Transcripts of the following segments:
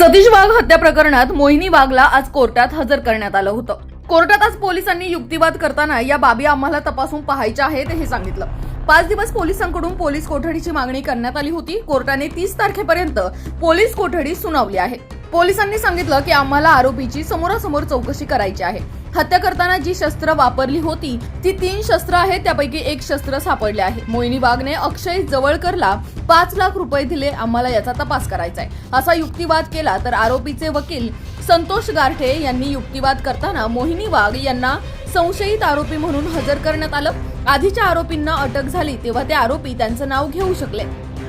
सतीश वाघ हत्या प्रकरणात मोहिनी वाघला आज कोर्टात हजर करण्यात आलं होतं. कोर्टात आज पोलिसांनी युक्तिवाद करताना या बाबी आम्हाला तपासून पाहायच्या आहेत हे सांगितलं. पाच दिवस पोलिसांकडून पोलीस कोठडीची मागणी करण्यात आली होती. कोर्टाने तीस तारखेपर्यंत पोलीस कोठडी सुनावली आहे. पोलिसांनी सांगितलं की आम्हाला आरोपीची समोरासमोर चौकशी करायची आहे. हत्या करताना जी शस्त्र वापरली होती ती तीन शस्त्र आहेत त्यापैकी एक शस्त्र सापडले आहे. मोहिनी वाघने अक्षय जवळकरला पाच लाख रुपये दिले आम्हाला याचा तपास करायचा आहे असा युक्तिवाद केला तर आरोपीचे वकील संतोष गारठे यांनी युक्तिवाद करताना मोहिनी वाघ यांना संशयित आरोपी म्हणून हजर करण्यात आलं. आधीच्या आरोपींना अटक झाली तेव्हा ते आरोपी त्यांचं नाव घेऊ शकले.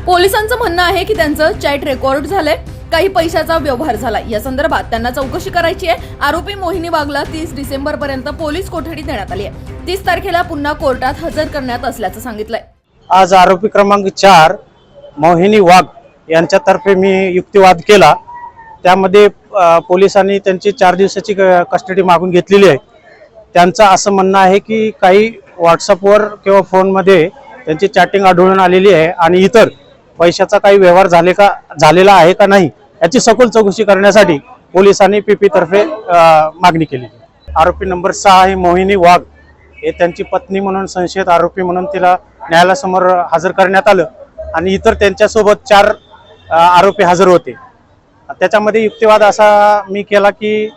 पोलिसांचं म्हणणं आहे की त्यांचं चॅट रेकॉर्ड झालंय. काही पैशाचा व्यवहार झाला. या संदर्भात त्यांना चौकशी करायची आहे. आरोपी मोहिनी वाघला तीस डिसेंबर पर्यंत पोलीस कोठडी देण्यात आली आहे. तीस तारखेला पुन्हा कोर्टात हजर करण्यात असल्याचं सांगितलंय. आज आरोपी क्रमांक चार मोहिनी वाघ यांच्यातर्फे मी युक्तिवाद केला. त्यामध्ये पोलिसांनी त्यांची चार दिवसाची क- कस्टडी मागून घेतलेली आहे. त्यांचं असं म्हणणं आहे की काही व्हॉट्सअपवर किंवा फोनमध्ये त्यांची चॅटिंग आढळून आलेली आहे आणि इतर पैशाचा काही व्यवहार झाले का झालेला आहे का नाही याची सखोल चौकशी करण्यासाठी पोलिसांनी पीपी तर्फे मागणी केली. आरोपी नंबर सहा आहे मोहिनी वाघ. हे त्यांची पत्नी म्हणून संशयित आरोपी म्हणून तिला न्यायालयासमोर हजर करण्यात आलं आणि इतर त्यांच्यासोबत चार आरोपी हजर होते. त्याच्यामध्ये युक्तिवाद असा मी केला की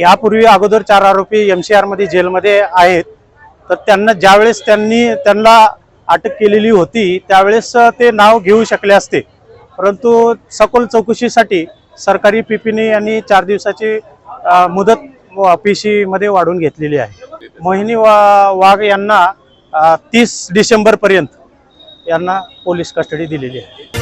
यापूर्वी अगोदर चार आरोपी एम सी आरमध्ये जेलमध्ये आहेत. तर त्यांना ज्यावेळेस त्यांनी त्यांना अटक केलेली होती त्यावेळेस ते नाव घेऊ शकले असते. परंतु सखोल चौकशीसाठी सरकारी पीपीने यांनी चार दिवसाची मुदत पी मध्ये वाढवून घेतलेली आहे. मोहिनी वा वाघ यांना तीस डिसेंबरपर्यंत यांना पोलीस कस्टडी दिलेली आहे.